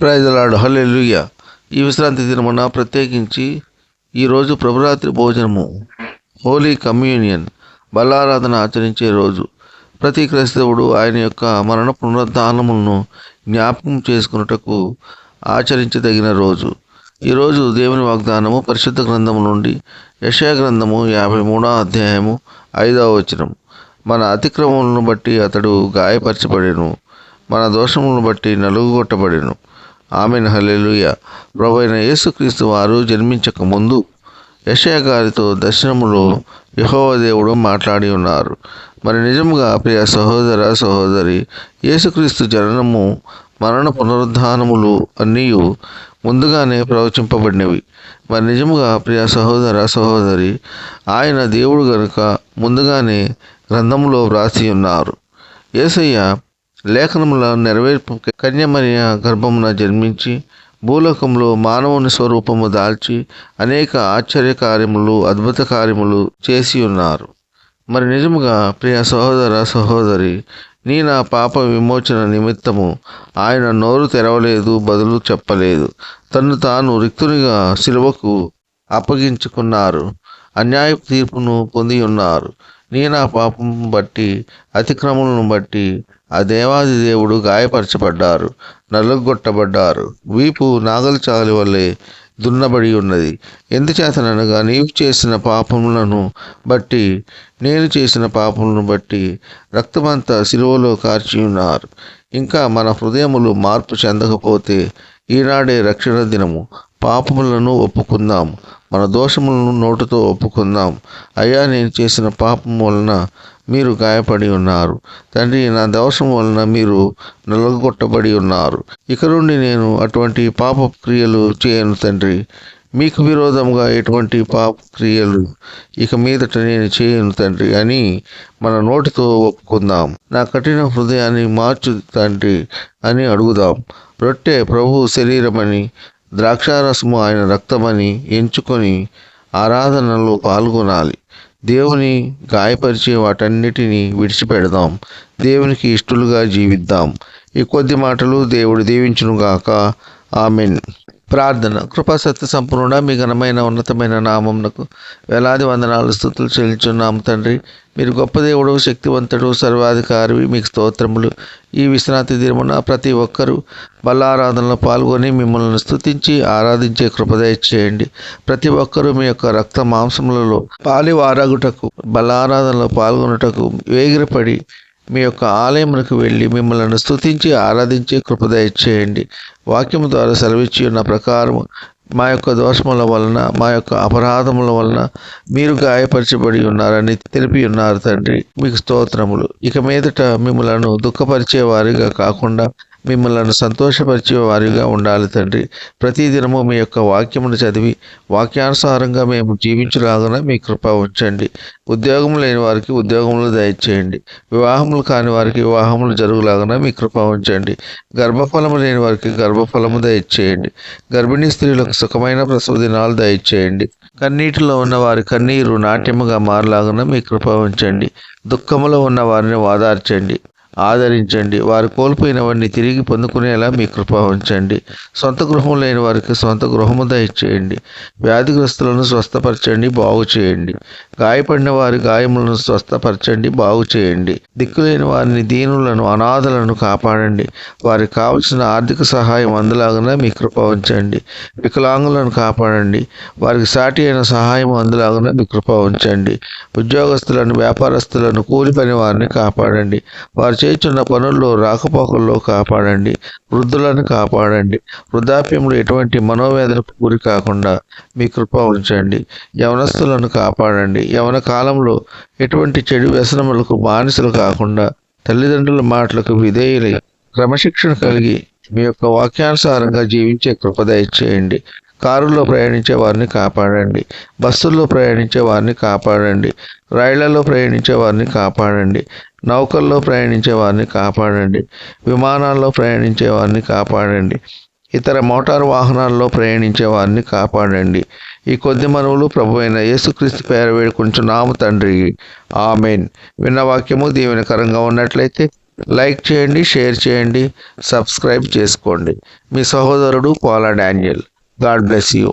ప్రైజలాడు హల్లెలూయ ఈ విశ్రాంతి దినమున ప్రత్యేకించి ఈరోజు ప్రభురాత్రి భోజనము హోలీ కమ్యూనియన్ బలారాధన ఆచరించే రోజు. ప్రతి క్రైస్తవుడు ఆయన యొక్క మరణ పునరుద్ధానములను జ్ఞాపకం చేసుకున్నటకు ఆచరించదగిన రోజు. ఈరోజు దేవుని వాగ్దానము పరిశుద్ధ గ్రంథము నుండి యశయ గ్రంథము యాభై మూడో అధ్యాయము ఐదవ వచనం. మన అతిక్రమములను బట్టి అతడు గాయపరచబడెను మన దోషములను బట్టి నలుగుగొట్టబడెను. ఆమెను హలెలుయ ప్రభు అయిన యేసుక్రీస్తు వారు జన్మించక ముందు యశయ గారితో దర్శనములో యహోవదేవుడు మాట్లాడి ఉన్నారు. మరి నిజముగా ప్రియ సహోదర సహోదరి యేసుక్రీస్తు జననము మరణ పునరుద్ధానములు అన్నీ ముందుగానే ప్రవచింపబడినవి. మరి నిజముగా ప్రియ సహోదర సహోదరి ఆయన దేవుడు గనుక ముందుగానే గ్రంథములో వ్రాసి ఉన్నారు. యేసయ్య లేఖనముల నెరవేర్పు కన్యమరియ గర్భమున జన్మించి భూలోకంలో మానవుని స్వరూపము దాల్చి అనేక ఆశ్చర్య కార్యములు అద్భుత కార్యములు చేసి ఉన్నారు. మరి నిజముగా ప్రియ సహోదర సహోదరి నీ నా పాప విమోచన నిమిత్తము ఆయన నోరు తెరవలేదు బదులు చెప్పలేదు. తను తాను రిక్తునిగా సిలువకు అప్పగించుకున్నారు. అన్యాయ తీర్పును పొంది ఉన్నారు. నీ నా పాపం బట్టి అతిక్రమలను బట్టి ఆ దేవాది దేవుడు గాయపరచబడ్డారు నలుగొట్టబడ్డారు. వీపు నాగలి చాలి వల్లే దున్నబడి ఉన్నది. ఎందుచేతననగా నీవు చేసిన పాపములను బట్టి నేను చేసిన పాపములను బట్టి రక్తమంతా సిలువలో కార్చి ఉన్నారు. ఇంకా మన హృదయములు మార్పు చెందకపోతే ఈనాడే రక్షణ దినము. పాపములను ఒప్పుకుందాం. మన దోషములను నోటుతో ఒప్పుకుందాం. అయ్యా నేను చేసిన పాపం వలన మీరు గాయపడి ఉన్నారు. తండ్రి నా దోషం వలన మీరు నలగొట్టబడి ఉన్నారు. ఇక నుండి నేను అటువంటి పాప క్రియలు చేయను తండ్రి. మీకు విరోధంగా ఎటువంటి పాప క్రియలు ఇక మీదట నేను చేయను తండ్రి అని మన నోటితో ఒప్పుకుందాం. నా కఠిన హృదయాన్ని మార్చు తండ్రి అని అడుగుదాం. రొట్టె ప్రభు శరీరమని ద్రాక్షారసము ఆయన రక్తమని ఎంచుకొని ఆరాధనలో పాల్గొనాలి. దేవుని గాయపరిచే వాటన్నిటినీ విడిచిపెడదాం. దేవునికి ఇష్టలుగా జీవిద్దాం. ఈ కొద్ది మాటలు దేవుడు దీవించునుగాక ఆమెన్. ప్రార్థన. కృపా సత్య సంపూర్ణ మీ ఘనమైన ఉన్నతమైన నామంనకు వేలాది వందనాలు స్థుతులు చెల్లించున్నాము తండ్రి. మీరు గొప్ప దేవుడు శక్తివంతుడు సర్వాధికారి మీకు స్తోత్రములు. ఈ విశ్రాంతి దినమున ప్రతి ఒక్కరూ బలారాధనలో పాల్గొని మిమ్మల్ని స్తుతించి ఆరాధించే కృపదయ చేయండి. ప్రతి ఒక్కరూ మీ యొక్క రక్త మాంసములలో పాలి వారగుటకు బలారాధనలో పాల్గొనుటకు వేగిరపడి మీ యొక్క ఆలయమునకు వెళ్ళి మిమ్మల్ని స్తుతించి ఆరాధించే కృపదయ చేయండి. వాక్యము ద్వారా సెలవిచ్చి ఉన్న ప్రకారం మా యొక్క దోషముల వలన మా యొక్క అపరాధముల వలన మీరు గాయపరచబడి ఉన్నారని తెలిపి ఉన్నారు తండ్రి. మీకు స్తోత్రములు. ఇక మీదట మిమ్మలను దుఃఖపరిచేవారిగా కాకుండా మిమ్మల్ని సంతోషపరిచే వారిగా ఉండాలి తండ్రి. ప్రతిదినము మీ యొక్క వాక్యమును చదివి వాక్యానుసారంగా మేము జీవించలాగున మీ కృప ఉంచండి. ఉద్యోగం లేని వారికి ఉద్యోగములు దయచేయండి. వివాహములు కాని వారికి వివాహములు జరుగులాగున మీ కృప ఉంచండి. గర్భఫలము లేని వారికి గర్భఫలము దయచేయండి. గర్భిణీ స్త్రీలకు సుఖమైన ప్రసవ దినాలు దయచేయండి. కన్నీటిలో ఉన్న వారి కన్నీరు నాట్యముగా మారలాగున మీ కృప ఉంచండి. దుఃఖములో ఉన్న వారిని వాదార్చండి ఆదరించండి. వారు కోల్పోయినవన్నీ తిరిగి పొందుకునేలా మీ కృప ఉంచండి. సొంత గృహం లేని వారికి సొంత గృహము దయచేయండి. వ్యాధిగ్రస్తులను స్వస్థపరచండి బాగు చేయండి గాయపడిన వారి గాయములను స్వస్థపరచండి బాగు చేయండి. దిక్కులేని వారిని దీనులను అనాథలను కాపాడండి. వారికి కావలసిన ఆర్థిక సహాయం అందలాగున మీ కృప ఉంచండి. వికలాంగులను కాపాడండి. వారికి సాటి అయిన సహాయం అందలాగున మీ కృప ఉంచండి. ఉద్యోగస్తులను వ్యాపారస్తులను కూలి పని వారిని కాపాడండి. వారు చేస్తున్న పనుల్లో రాకపోకల్లో కాపాడండి. వృద్ధులను కాపాడండి. వృద్ధాప్యంలో ఎటువంటి మనోవేదనకు గురి కాకుండా మీ కృప ఉంచండి. యవనస్తులను కాపాడండి. యవన కాలంలో ఎటువంటి చెడు వ్యసనములకు బానిసలు కాకుండా తల్లిదండ్రుల మాటలకు విధేయులై క్రమశిక్షణ కలిగి మీ యొక్క వాక్యానుసారంగా జీవించే కృప దయచేయండి. కారులో ప్రయాణించే వారిని కాపాడండి. బస్సుల్లో ప్రయాణించే వారిని కాపాడండి. రైళ్ళలో ప్రయాణించే వారిని కాపాడండి. నౌకల్లో ప్రయాణించే వారిని కాపాడండి. విమానాల్లో ప్రయాణించే వారిని కాపాడండి. ఇతర మోటారు వాహనాల్లో ప్రయాణించే వారిని కాపాడండి. ఈ కొద్ది మనవులు ప్రభు అయిన యేసుక్రీస్తు పేర వేడుకుంటున్నాము తండ్రి. ఆమెన్. విన్న వాక్యము దీవెనకరంగా ఉన్నట్లయితే లైక్ చేయండి షేర్ చేయండి సబ్స్క్రైబ్ చేసుకోండి. మీ సహోదరుడు పాలా డానియల్. God bless you.